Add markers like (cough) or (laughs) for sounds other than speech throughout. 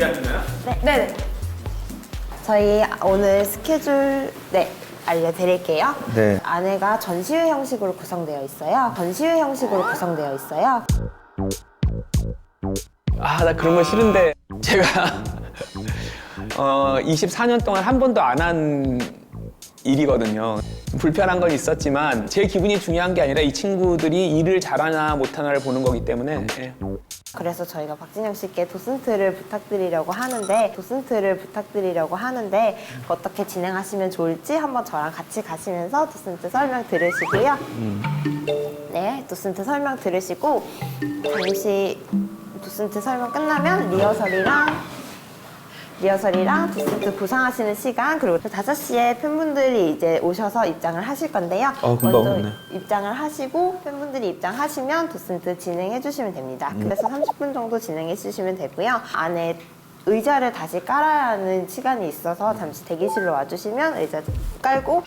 준비하셨나요? 네. 네네. 저희 오늘 스케줄 네 알려드릴게요. 네. 안에가 전시회 형식으로 구성되어 있어요. 전시회 형식으로 구성되어 있어요. 아, 나 그런 거 싫은데 제가 (laughs) 어, 24년 동안 한 번도 안 한 일이거든요. 불편한 건 있었지만 제 기분이 중요한 게 아니라 이 친구들이 일을 잘하나 못하나를 보는 거기 때문에 예. 그래서 저희가 박진영 씨께 도슨트를 부탁드리려고 하는데 도슨트를 부탁드리려고 하는데 어떻게 진행하시면 좋을지 한번 저랑 같이 가시면서 도슨트 설명 들으시고요. 네, 도슨트 설명 들으시고 잠시 도슨트 설명 끝나면 리허설이랑 리허설이랑 도슨트 구상하시는 시간 그리고 5시에 팬분들이 이제 오셔서 입장을 하실 건데요. 어, 금방 오네. 입장을 하시고 팬분들이 입장하시면 도슨트 진행해 주시면 됩니다. 음. 그래서 30분 정도 진행해 주시면 되고요. 안에 의자를 다시 깔아야 하는 시간이 있어서 잠시 대기실로 와주시면 의자 깔고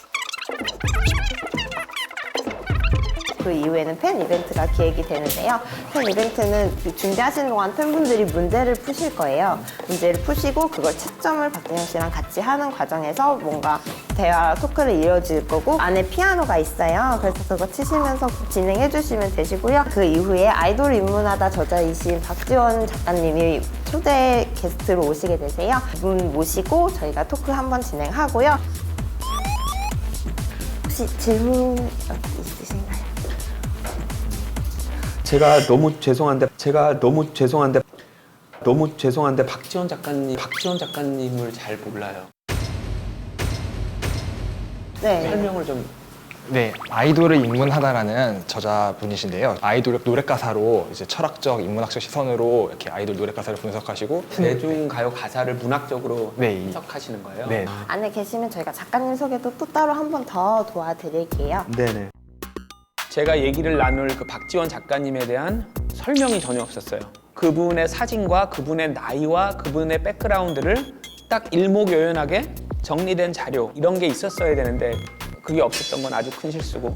그 이후에는 팬 이벤트가 기획이 되는데요. 팬 이벤트는 그 준비하시는 동안 팬분들이 문제를 푸실 거예요. 문제를 푸시고 그걸 채점을 박진영 씨랑 같이 하는 과정에서 뭔가 대화 토크를 이어질 거고 안에 피아노가 있어요. 그래서 그거 치시면서 진행해 주시면 되시고요. 그 이후에 아이돌 입문하다 저자이신 박지원 작가님이 초대 게스트로 오시게 되세요. 분 모시고 저희가 토크 한번 진행하고요. 혹시 질문 있으신가요? 제가 너무 죄송한데 제가 너무 죄송한데 너무 죄송한데 박지원 작가님 박지원 작가님을 잘 몰라요. 네. 설명을 좀 네, 아이돌을 입문하다라는 저자분이신데요. 아이돌을 노래 가사로 이제 철학적, 인문학적 시선으로 이렇게 아이돌 노래 가사를 분석하시고 대중 가요 가사를 문학적으로 네, 이- 해석하시는 거예요. 네, 안에 계시면 저희가 작가님 소개도 또 따로 한 번 더 도와드릴게요. 네네. 제가 얘기를 나눌 그 박지원 작가님에 대한 설명이 전혀 없었어요. 그분의 사진과 그분의 나이와 그분의 백그라운드를 딱 일목요연하게 정리된 자료 이런 게 있었어야 되는데 그게 없었던 건 아주 큰 실수고